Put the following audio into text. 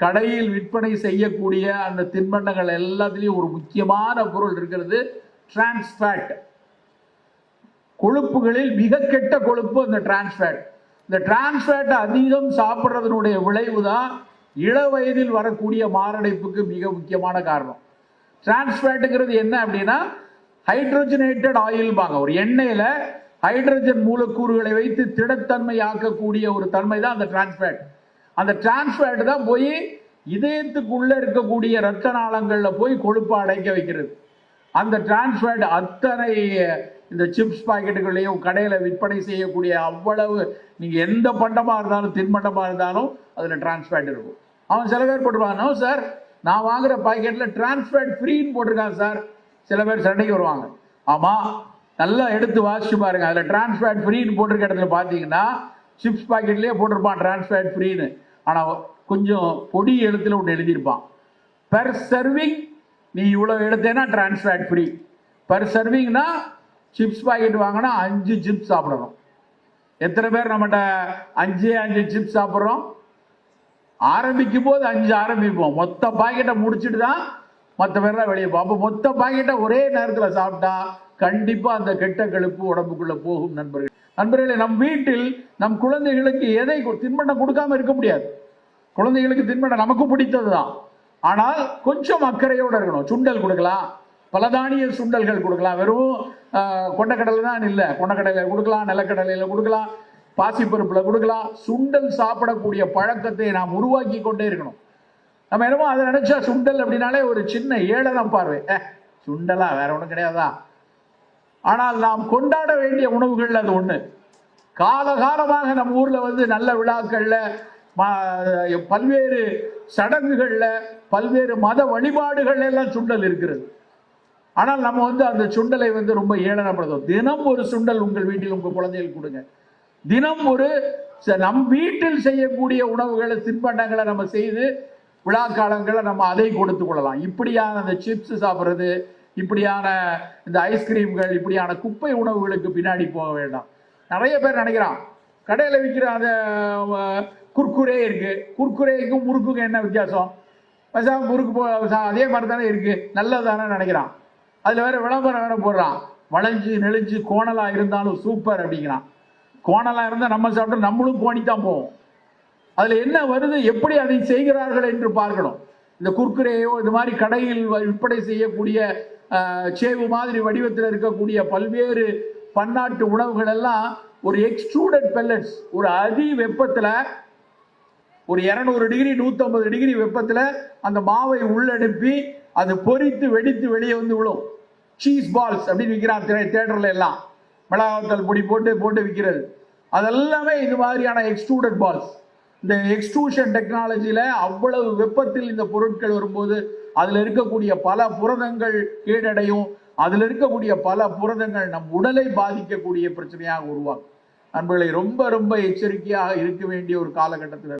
கடையில் விற்பனை செய்யக்கூடிய அந்த தின்பண்டங்கள் எல்லாத்துலேயும் ஒரு முக்கியமான பொருள் இருக்கிறது டிரான்ஸ்ஃபேட் கொழுப்புகளில் மிக கெட்ட கொழுப்பு அந்த டிரான்ஸ்ஃபேட் இந்த டிரான்ஸ்ஃபேட் அதிகம் சாப்பிட்றதுனுடைய விளைவு தான் இள வயதில் வரக்கூடிய மாரடைப்புக்கு மிக முக்கியமான காரணம். டிரான்ஸ்ஃபேட்டுங்கிறது என்ன அப்படின்னா ஹைட்ரோஜனேட்டட் ஆயில்பாங்க ஒரு எண்ணெயில் ஹைட்ரஜன் மூலக்கூறுகளை வைத்து திடத்தன்மை ஆக்கக்கூடிய ஒரு தன்மை தான் அந்த டிரான்ஸ்ஃபேட் அந்த டிரான்ஸ்ஃபேட் தான் போய் இதயத்துக்குள்ள இருக்கக்கூடிய ரத்த நாளங்களில் போய் கொழுப்பு அடைக்க வைக்கிறது. அந்த டிரான்ஸ்ஃபேட் அத்தனை இந்த சிப்ஸ் பாக்கெட்டுகளையும் கடையில் விற்பனை செய்யக்கூடிய அவ்வளவு நீங்கள் எந்த பண்டமாக இருந்தாலும் தின்பண்டமாக இருந்தாலும் அதில் டிரான்ஸ்ஃபேட் இருக்கும். அவன் சில பேர் போட்டுருவாங்க சார் நான் வாங்குற பாக்கெட்டில் டிரான்ஸ்ஃபேட் ஃப்ரீன்னு போட்டிருக்கான் சார் சில பேர் சண்டைக்கு வருவாங்க. ஆமாம் நல்லா எடுத்து வாசிச்சு பாருங்க. அதில் டிரான்ஸ்ஃபேட் ஃப்ரீன்னு போட்டிருக்க இடத்துல பார்த்தீங்கன்னா சிப்ஸ் பாக்கெட்லேயே போட்டிருப்பான் டிரான்ஸ்ஃபேட் ஃப்ரீன்னு ஆனால் கொஞ்சம் பொடி எழுத்தில் ஒன்று எழுதியிருப்பான். பெர் சர்விங் நீ இவ்வளோ எடுத்தேன்னா டிரான்ஸ்ஃபேட் ஃப்ரீ பெர் சர்விங்னா சிப்ஸ் பாக்கெட் வாங்கினா அஞ்சு சிப்ஸ் சாப்பிடணும். எத்தனை பேர் நம்மகிட்ட அஞ்சே அஞ்சு சிப்ஸ் சாப்பிட்றோம்? ஆரம்பிக்கும் போது அஞ்சு ஆரம்பிப்போம். மொத்த பாக்கெட்டை முடிச்சுட்டு தான் மற்ற பேர்லாம் வெளியே போகும் அப்போ மொத்த பாக்கெட்டை ஒரே நேரத்தில் சாப்பிட்டா கண்டிப்பாக அந்த கெட்ட கழுப்பு உடம்புக்குள்ளே போகும் நண்பர்கள். நண்பர்களே நம் வீட்டில் நம் குழந்தைகளுக்கு எதை தின்பண்டம் கொடுக்காம இருக்க முடியாது. குழந்தைகளுக்கு தின்பண்டம் நமக்கு பிடித்தது தான் ஆனால் கொஞ்சம் அக்கறையோடு இருக்கணும். சுண்டல் கொடுக்கலாம். பலதானிய சுண்டல்கள் கொடுக்கலாம். வெறும் கொண்டக்கடலை தான் இல்லை. கொண்டக்கடலையில் கொடுக்கலாம் நிலக்கடலையில் கொடுக்கலாம் பாசிப்பருப்பில் கொடுக்கலாம். சுண்டல் சாப்பிடக்கூடிய பழக்கத்தை நாம் உருவாக்கி கொண்டே இருக்கணும். நம்ம என்னமோ அதை நினச்சா சுண்டல் அப்படின்னாலே ஒரு சின்ன ஏளனம் பார்வை. ஏ சுண்டலா வேற ஒன்றும் கிடையாதா? ஆனால் நாம் கொண்டாட வேண்டிய உணவுகள் அது ஒன்று காலகாலமாக நம்ம ஊரில் வந்து நல்ல விழாக்களில் பல்வேறு சடங்குகளில் பல்வேறு மத வழிபாடுகள் எல்லாம் சுண்டல் இருக்கிறது. ஆனால் நம்ம வந்து அந்த சுண்டலை வந்து ரொம்ப ஏளனப்படுத்தும் தினம் ஒரு சுண்டல் உங்கள் வீட்டில் உங்கள் குழந்தைகளுக்கு கொடுங்க. தினம் ஒரு ச- நம் வீட்டில் செய்யக்கூடிய உணவுகளை தின்பண்டங்களை நம்ம செய்து விழா காலங்களில் நம்ம அதை கொடுத்து கொள்ளலாம். இப்படியான அந்த சிப்ஸ் சாப்பிட்றது இப்படியான இந்த ஐஸ்கிரீம்கள் இப்படியான குப்பை உணவுகளுக்கு பின்னாடி போக வேண்டாம். நிறைய பேர் நினைக்கிறான் கடையில் விற்கிற அந்த குர்குரே இருக்குது குர்குரேக்கும் முறுக்குக்கும் என்ன வித்தியாசம்? பேசாம முறுக்கு போ அதே மாதிரி தானே இருக்குது நல்லது தானே நினைக்கிறான். அதில் வேறு விளம்பரம் வேறு போடுறான். வளைஞ்சு நெளிஞ்சு கோணலாக இருந்தாலும் சூப்பர் அப்படிங்கிறான். கோணலா இருந்தால் நம்ம சாப்பிட்டு நம்மளும் கோணித்தான் போவோம். அதில் என்ன வருது எப்படி அதை செய்கிறார்கள் என்று பார்க்கணும். இந்த குர்குரேயோ இது மாதிரி கடையில் வ- விற்பனை செய்யக்கூடிய சேவு மாதிரி வடிவத்தில் இருக்கக்கூடிய பல்வேறு பன்னாட்டு உணவுகள் எல்லாம் ஒரு எக்ஸ்ட்ரூடட் பெல்லட்ஸ் ஒரு அதி வெப்பத்தில் ஒரு இரநூறு டிகிரி நூற்றம்பது டிகிரி வெப்பத்தில் அந்த மாவை உள்ளனுப்பி அது பொரித்து வெடித்து வெளியே வந்து விழும். சீஸ் பால்ஸ் அப்படின்னு விற்கிறான் திரை தேட்டரில் எல்லாம். மிளகாத்தல் பொடி போட்டு போட்டு விற்கிறது அதெல்லாமே இது மாதிரியான எக்ஸ்ட்ரூடட் பால்ஸ் இந்த எக்ஸ்ட்ரூஷன் டெக்னாலஜியில் அவ்வளவு வெப்பத்தில் இந்த பொருட்கள் வரும்போது அதில் இருக்கக்கூடிய பல புரதங்கள் கீழடையும் அதில் இருக்கக்கூடிய பல புரதங்கள் நம் உடலை பாதிக்கக்கூடிய பிரச்சனையாக உருவாகும் நண்பர்களை ரொம்ப ரொம்ப எச்சரிக்கையாக இருக்க வேண்டிய ஒரு காலகட்டத்தில்